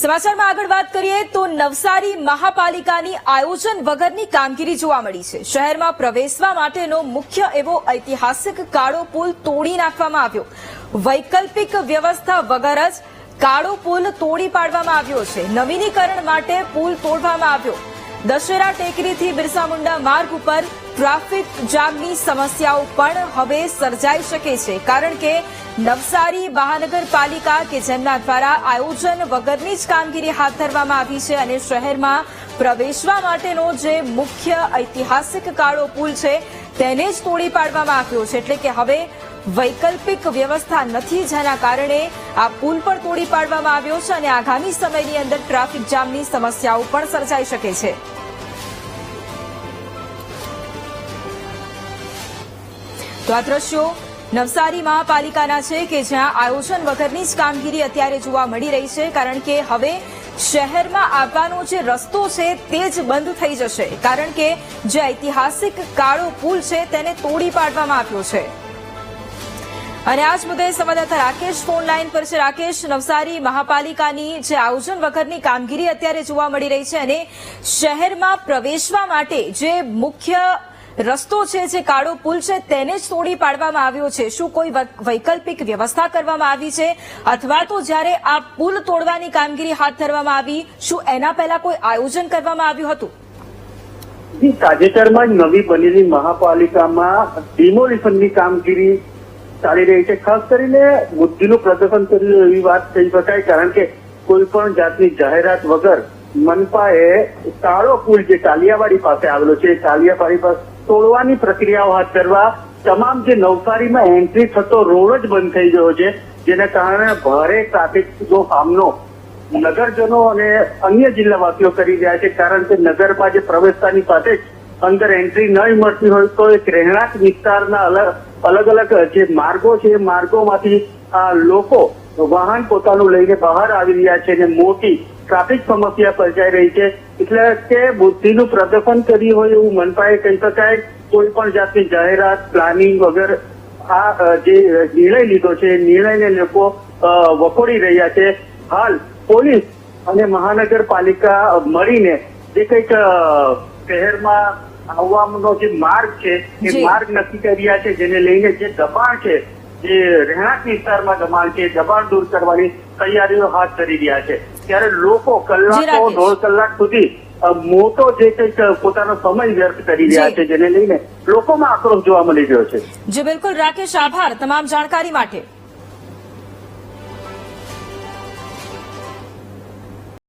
સમાચારમાં આગળ વાત કરીએ તો નવસારી મહાપાલિકાની આયોજન વગરની કામગીરી જોવા મળી છે. શહેરમાં પ્રવેશવા માટેનો મુખ્ય એવો ઐતિહાસિક કાળો પુલ તોડી નાખવામાં આવ્યો. વૈકલ્પિક વ્યવસ્થા વગર જ કાળો પુલ તોડી પાડવામાં આવ્યો છે. નવીનીકરણ માટે પુલ તોડવામાં આવ્યો. દશેરા ટેકરીથી બિરસા મુંડા માર્ગ ઉપર ટ્રાફિક જામની સમસ્યાઓ પણ હવે સર્જાઈ શકે છે. કારણ કે નવસારી મહાનગરપાલિકા કે જેમના દ્વારા આયોજન વગરની જ કામગીરી હાથ ધરવામાં આવી છે અને શહેરમાં પ્રવેશવા માટેનો જે મુખ્ય ઐતિહાસિક કાળો પુલ છે, તેને જ તોડી પાડવામાં આવ્યો છે. એટલે કે હવે વૈકલ્પિક વ્યવસ્થા નથી જેના કારણે આ પુલ પણ તોડી પાડવામાં આવ્યો છે અને આગામી સમયની અંદર ટ્રાફિક જામની સમસ્યાઓ પણ સર્જાઈ શકે છે. તો આ દ્રશ્યો નવસારી મહાપાલિકાના છે કે જ્યાં આયોજન વગરની જ કામગીરી અત્યારે જોવા મળી રહી છે, કારણ કે હવે શહેરમાં આવવાનો જે રસ્તો છે તે જ બંધ થઈ જશે, કારણ કે જે ઐતિહાસિક કાળો પુલ છે તેને તોડી પાડવામાં આવ્યો છે. અને આજ મુદ્દે સંવાદદાતા રાકેશ ફોન લાઈન પર છે. રાકેશ, નવસારી મહાપાલિકાની જે આયોજન વગરની કામગીરી અત્યારે જોવા મળી રહી છે અને શહેરમાં પ્રવેશવા માટે જે મુખ્ય રસ્તો છે, જે કાળો પુલ છે, તેને જ તોડી પાડવામાં આવ્યો છે. શું કોઈ વૈકલ્પિક વ્યવસ્થા કરવામાં આવી છે? અથવા તો જ્યારે આ પુલ તોડવાની કામગીરી હાથ ધરવામાં આવી, શું એના પહેલા કોઈ આયોજન કરવામાં આવ્યું હતું? તાજેતરમાં જ નવી બનેલી મહાપાલિકામાં ડિમોલિશનની કામગીરી ચાલી રહી છે. ખાસ કરીને બુદ્ધિનું પ્રદર્શન કર્યું એવી વાત કહી શકાય, કારણ કે કોઈ પણ જાતની જાહેરાત વગર મનપાએ કાળો પુલ જે કાલિયાવાડી પાસે આવેલો છે કાલિયાવાડી પાસે તોડવાની પ્રક્રિયાઓ હાથ ધરવા, તમામ જે નવસારીમાં એન્ટ્રી થતો રોડ જ બંધ થઈ ગયો છે, જેના કારણે ભારે ટ્રાફિકનો સામનો નગરજનો અને અન્ય જિલ્લાવાસીઓ કરી રહ્યા છે, કારણ કે નગરમાં જે પ્રવેશતાની પાસે જ અંદર એન્ટ્રી નહીં મળતી હોય તો એક રહેણાંક વિસ્તારના અલગ અલગ અલગ જે માર્ગો છે, એ માર્ગોમાંથી લોકો વાહન પોતાનું લઈને બહાર આવી રહ્યા છે અને મોટી ટ્રાફિક સમસ્યા સર્જાઈ રહી છે. એટલે કે બુદ્ધિનું પ્રદર્શન કર્યું હોય એવું મનપાએ કહી શકાય, કોઈ પણ જાતની જાહેરાત પ્લાનિંગ વગર આ જે નિર્ણય લીધો છે, એ નિર્ણયને લોકો વખોડી રહ્યા છે. હાલ પોલીસ અને મહાનગરપાલિકા મળીને જે કંઈક શહેરમાં આવવાનો જે માર્ગ છે એ માર્ગ નક્કી કર્યા છે જેને લઈને જે દબાણ છે જે રહેણાંક વિસ્તારમાં દબાણ છે દબાણ દૂર કરવાની તૈયારીઓ હાથ ધરી રહ્યા છે. ત્યારે લોકો કલાકો દોઢ કલાક સુધી મોટો જે કંઈક પોતાનો સમય વ્યર્થ કરી રહ્યા છે જેને લઈને લોકોમાં આક્રોશ જોવા મળી રહ્યો છે. જી બિલકુલ. રાકેશ આભાર તમામ જાણકારી માટે.